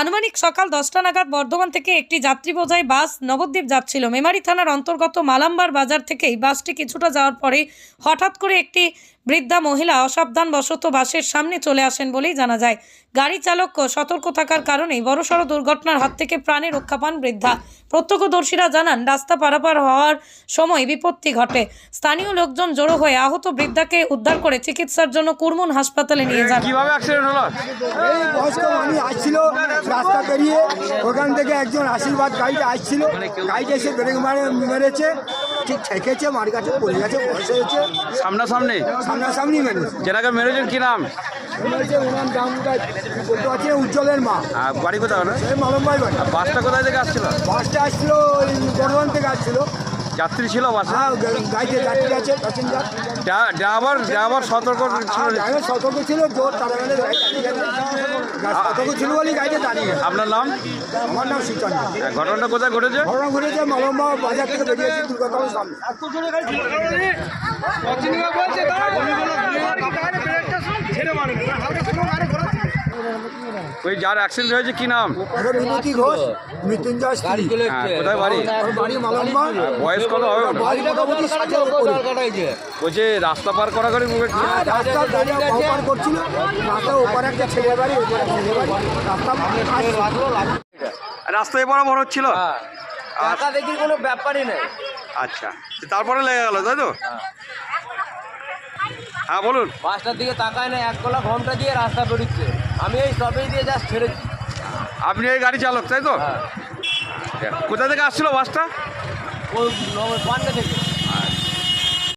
আনুমানিক সকাল দশটা নাগাদ বর্ধমান থেকে একটি যাত্রী বোঝাই বাস নবদ্বীপ যাচ্ছিল। মেমারি থানার অন্তর্গত মালাম্বার বাজার থেকেই বাসটি কিছুটা যাওয়ার পরে হঠাৎ করে একটি বৃদ্ধা মহিলা অসাবধানবশত বাসের সামনে চলে আসেন বলেই জানা যায়। গাড়ি চালক সতর্ক থাকার কারণেই বড়সড় দুর্ঘটনার হাত থেকে প্রাণে রক্ষা পান বৃদ্ধা। প্রত্যক্ষদর্শীরা জানান রাস্তা পারাপার হওয়ার সময় বিপত্তি ঘটে। স্থানীয় লোকজন জড়ো হয়ে আহত বৃদ্ধাকে উদ্ধার করে চিকিৎসার জন্য কুরমুন হাসপাতালে নিয়ে যান। কীভাবে অ্যাক্সিডেন্ট হলো? এই বয়স্ক মানুষ আসছিল। রাস্তা পেরিয়ে ওখান থেকে একজন আশীর্বাদ গাড়িটা আসছিল। গাড়িটা এসে ব্রেক মারে মেরেছে ঠিক ঠেকেছে মার কাছে পড়ে গেছে বয়স হয়েছে। সামনাসামনি? সামনাসামনি মেরেছে। যেটাকে মেরেছেন কি নাম? উজ্জ্বলের মা। বাড়ি কোথায় মালম্বাই বাসটা কোথায় থেকে আসছিল? বাসটা আসছিল ওই বর্ধমান থেকে আসছিল। যাত্রী ছিল বাসে হ্যাঁ গা- গাড়িতে যাত্রী আছে প্যাসেঞ্জার ড্রাইভার ড্রাইভার সতর্ক ছিল ড্রাইভার সতর্ক ছিল জোর সতর্ক ছিল দাঁড়িয়ে আপনার নাম আমার নাম শ্রীচন্দ্র হ্যাঁ, ঘটনাটা কোথায় ঘটেছে ঘটনা ঘটেছে মালম্বা বাজার থেকে বেরিয়েছে দুর্গাতলার সামনে ওই যার অ্যাক্সিডেন্ট হয়েছে কি নাম? মিনতি ঘোষ মৃত্যুঞ্জয় স্ত্রী হ্যাঁ, কোথায় বাড়ি? বাড়ি মালম্বা। বয়স কত হবে? বাড়ি মোটামুটি ষাটের উপরে। বলছে রাস্তা পার করা করে হ্যাঁ, রাস্তার গাড়ি ওপার করছিল। রাস্তা ওপারে একটা ছেলে বাড়ি ওপারে ছেলে বাড়ি। রাস্তা আসছিল। রাস্তায় বরাবর হচ্ছিল টাকা দেখির কোনো ব্যাপারই নেই। আচ্ছা তারপরে লেগে গেল তাই তো? হ্যাঁ বলুন। বাসটার দিকে তাকায় না এক কলা ঘণ্টা দিয়ে রাস্তা বেরোচ্ছে। আমি এই সবেই দিয়ে জাস্ট ছেড়েছি। আপনি এই গাড়ি চালক তাই তো? হ্যাঁ। কোথা থেকে আসছিল বাসটা? ওই পান্ডা থেকে।